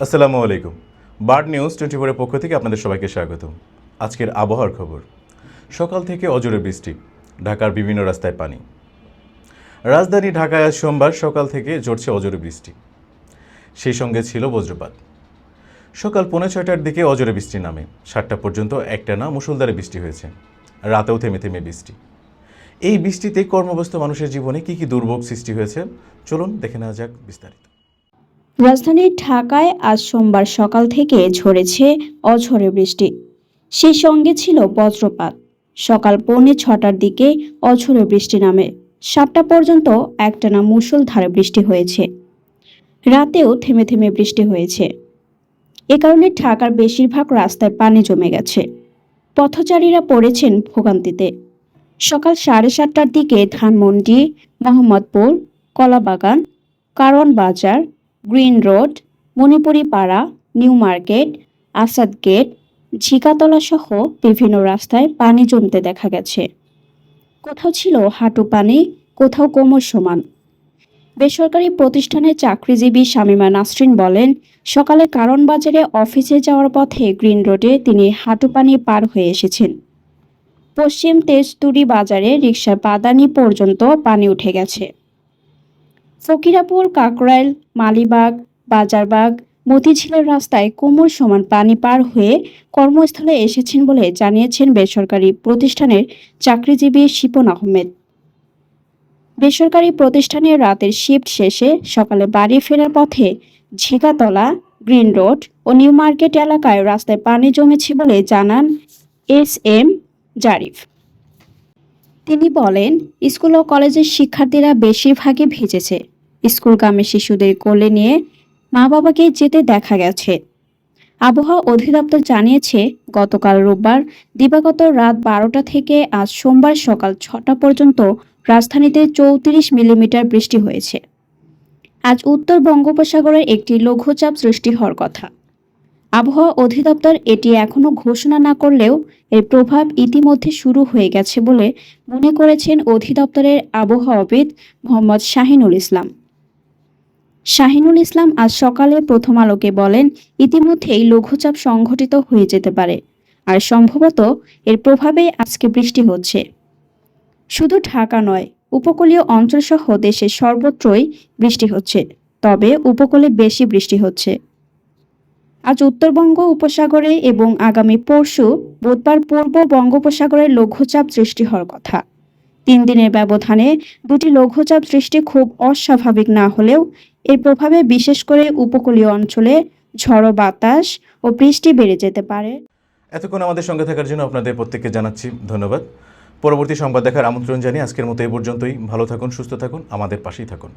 আসসালামু আলাইকুম। Bird news twenty ফোরের পক্ষ থেকে আপনাদের সবাইকে স্বাগত। আজকের আবহাওয়ার খবর। সকাল থেকে অজরে বৃষ্টি, ঢাকার বিভিন্ন রাস্তায় পানি। রাজধানী ঢাকায় আজ সোমবার সকাল থেকে ঝরছে অজরে বৃষ্টি। সেই সঙ্গে ছিল বজ্রপাত। সকাল পৌনে ছয়টার দিকে অজরে বৃষ্টি নামে। সাতটা পর্যন্ত একটানা মুষলধারে বৃষ্টি হয়েছে। রাতেও থেমে থেমে বৃষ্টি। এই বৃষ্টিতে কর্মব্যস্ত মানুষের জীবনে কী কী দুর্ভোগ সৃষ্টি হয়েছে? চলুন দেখে নেওয়া যাক বিস্তারিত। রাজধানী ঢাকায় আজ সোমবার সকাল থেকে ঝরেছে অঝরে বৃষ্টি। সেই সঙ্গে ছিল বজ্রপাত। সকাল পৌনে ছটার দিকে অঝরে বৃষ্টি নামে। সাতটা পর্যন্ত একটানা মুষলধারে বৃষ্টি হয়েছে। রাতেও থেমে থেমে বৃষ্টি হয়েছে। এ কারণে ঢাকার বেশিরভাগ রাস্তায় পানি জমে গেছে। পথচারীরা পড়েছেন ভোগান্তিতে। সকাল সাড়ে সাতটার দিকে ধানমন্ডি, মোহাম্মদপুর, কলাবাগান, কারওয়ান বাজার green road Manipuri Para new market, Asad gate, Jhigatola সহ বিভিন্ন রাস্তায় পানি জমতে দেখা গেছে। কোথাও ছিল হাঁটু পানি, কোথাও কোমর সমান। বেসরকারি প্রতিষ্ঠানে চাকরিজীবী শামিমা নাসরিন বলেন, সকালে কারণ বাজারে অফিসে যাওয়ার পথে গ্রিন রোডে তিনি হাঁটু পানি পার হয়ে এসেছেন। পশ্চিম তেজতুরি বাজারে রিক্সা বাদানি পর্যন্ত পানি উঠে গেছে। ফকিরাপুর, কাকরাইল, মালিবাগ, বাজারবাগ মতিঝিলের রাস্তায় কোমর সমান পানি পার হয়ে কর্মস্থলে এসেছেন বলে জানিয়েছেন বেসরকারি প্রতিষ্ঠানের চাকরিজীবী শিপন আহমেদ। বেসরকারি প্রতিষ্ঠানের রাতের শিফট শেষে সকালে বাড়ি ফেরার পথে ঝিকাতলা গ্রিন রোড ও নিউ মার্কেট এলাকায় রাস্তায় পানি জমেছে বলে জানান এস এম জারিফ। তিনি বলেন, স্কুল ও কলেজের শিক্ষার্থীরা বেশিরভাগই ভিজেছে। স্কুলগামী শিশুদের কোলে নিয়ে মা বাবাকে যেতে দেখা গেছে। আবহাওয়া অধিদপ্তর জানিয়েছে, গতকাল রোববার, দিবাগত রাত বারোটা থেকে আজ সোমবার সকাল ছটা পর্যন্ত রাজধানীতে চৌত্রিশ মিলিমিটার বৃষ্টি হয়েছে। আজ উত্তর বঙ্গোপসাগরের একটি লঘুচাপ সৃষ্টি হওয়ার কথা। আবহাওয়া অধিদপ্তর এটি এখনও ঘোষণা না করলেও এর প্রভাব ইতিমধ্যে শুরু হয়ে গেছে বলে মনে করেছেন অধিদপ্তরের আবহাওয়াবিদ মোহাম্মদ শাহিনুল ইসলাম। শাহিনুল ইসলাম আজ সকালে প্রথম আলোকে বলেন, ইতিমধ্যেই লঘুচাপ সংঘটিত হয়ে যেতে পারে আর সম্ভবত এর প্রভাবে আজকে বৃষ্টি হচ্ছে। শুধু ঢাকা নয়, উপকূলীয় অঞ্চলসহ দেশের সর্বত্রই বৃষ্টি হচ্ছে, তবে উপকূলে বেশি বৃষ্টি হচ্ছে। আজ উত্তরবঙ্গ উপসাগরে এবং আগামী পরশু বুধবার পূর্ব বঙ্গোপসাগরে লঘুচাপ সৃষ্টি হওয়ার কথা। তিন দিনের ব্যবধানে দুটি লঘুচাপ সৃষ্টি খুব অস্বাভাবিক না হলেও এর প্রভাবে বিশেষ করে উপকূলীয় অঞ্চলে ঝড়ো বাতাস ও বৃষ্টি বেড়ে যেতে পারে। এতক্ষণ আমাদের সঙ্গে থাকার জন্য আপনাদের প্রত্যেককে জানাচ্ছি ধন্যবাদ। পরবর্তী সংবাদ দেখার আমন্ত্রণ জানিয়ে আজকের মতো এই পর্যন্তই। ভালো থাকুন, সুস্থ থাকুন, আমাদের পাশেই থাকুন।